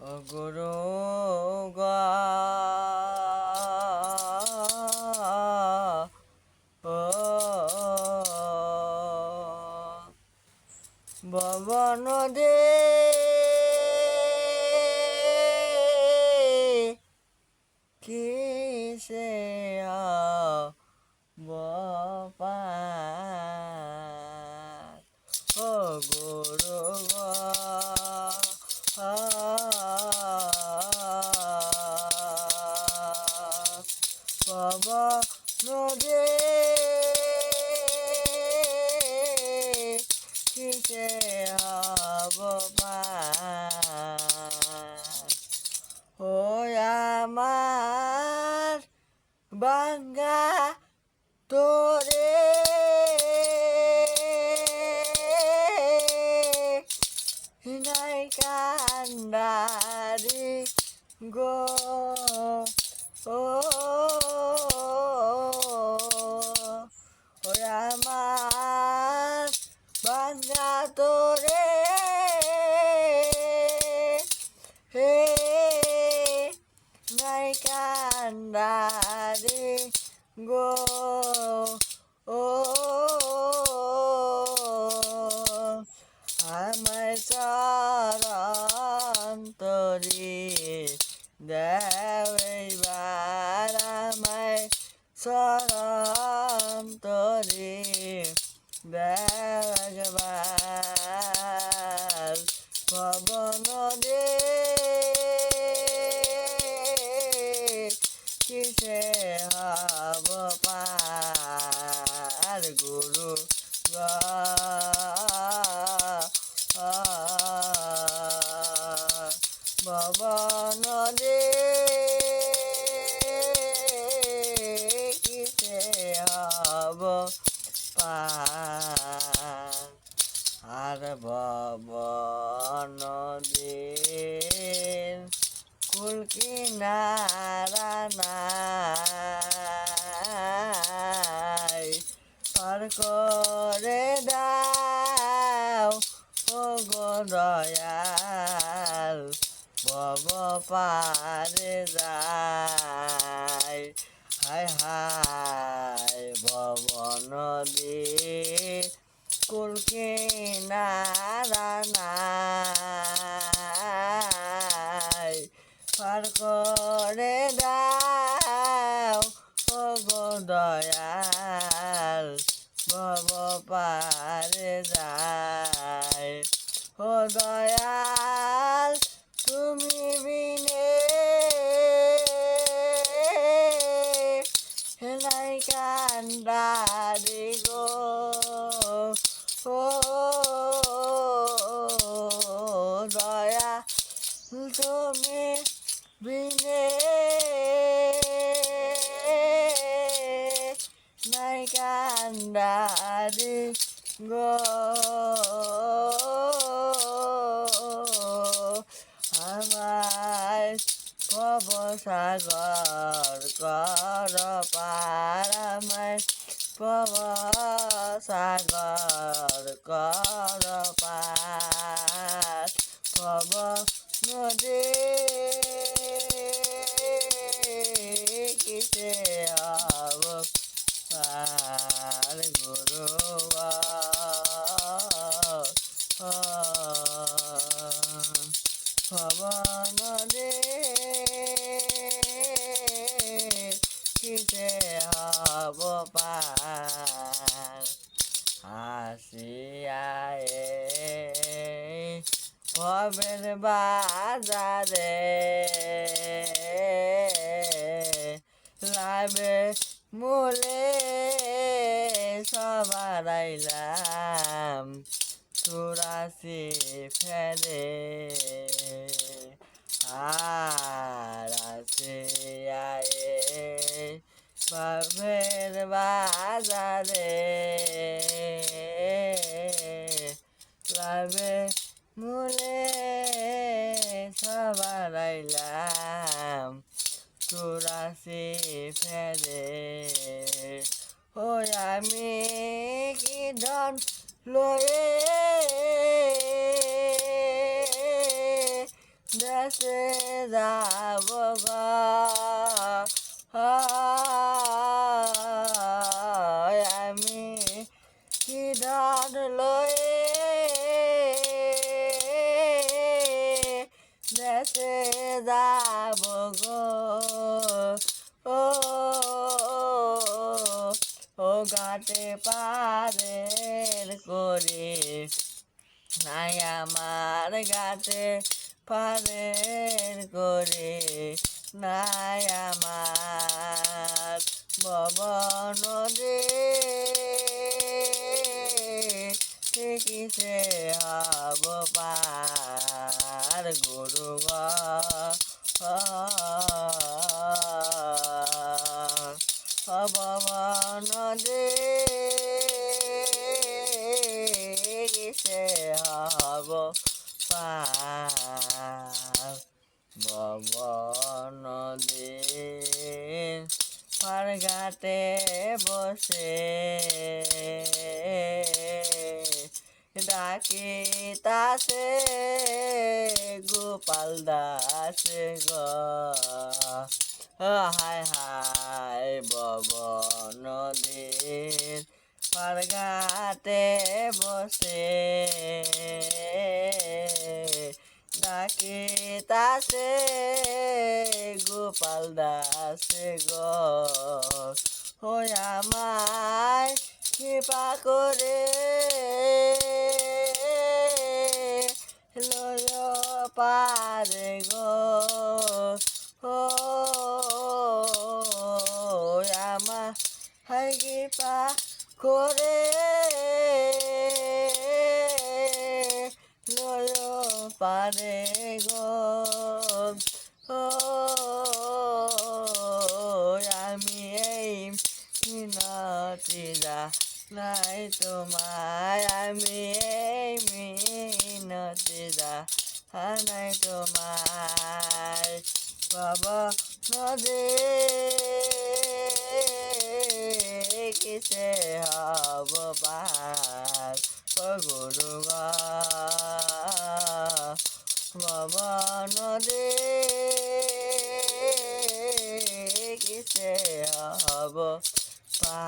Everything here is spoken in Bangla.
ও বাঙ্গা তোরে। নাই কান্দারি গো। ও ওই আমার বাঙ্গা তোরে হে নাই কান্দারি গো ও আমায় সরন্তরি দেবার আমায় সরন্তরি দেবার ভবন দে কিসে হব আর নাই। করে দাও ও গো ভব পারে যায়। হায় হায় ভব নদী কুলকে নারা নাই। পার করে দাও দয়াল, ভব পারে যায়। ও দয়াল তুমি বিনে হেলাই কান্দারি গো ও দয়া তুমি বিনে নাই কান্দারি কব সাগর কর পার কব নদী কিসে হব পার গুরু ভবন দে কিসে হব পার হাসিয়ায়ে ভবের বাজারে লাভে মূলে সবার আইলাম চুরাশি ফেরে আর আসে আয়ে বাজারে লাভে মূলে সবার আইলাম। চুরাশি ফেরে ও আমি কি ধন লয়ে দেশে যাব গো? ও ও ঘাটে পারের করে নাই আমার ঘাটে পারের করে নাই আমার বব নদী কিসে হব নদী কিসে হব পার। বব নদীর পার ঘাটে বসে ডাকি তাসে, গোপাল দাস গ। হায় হায় বব নদীর পার ঘাটে বসে। ডাকি তাসে, গোপাল দাস গ। হই আমায় কৃপা করে। লয় পারে গো। গো ও আমি এই মিনতিরা নাই তোমায় আমি এই মিনতিরা নাই তোমায় বাবা নদী কিসে হব পার ও গুরু বাবা নদে কিসে হব পা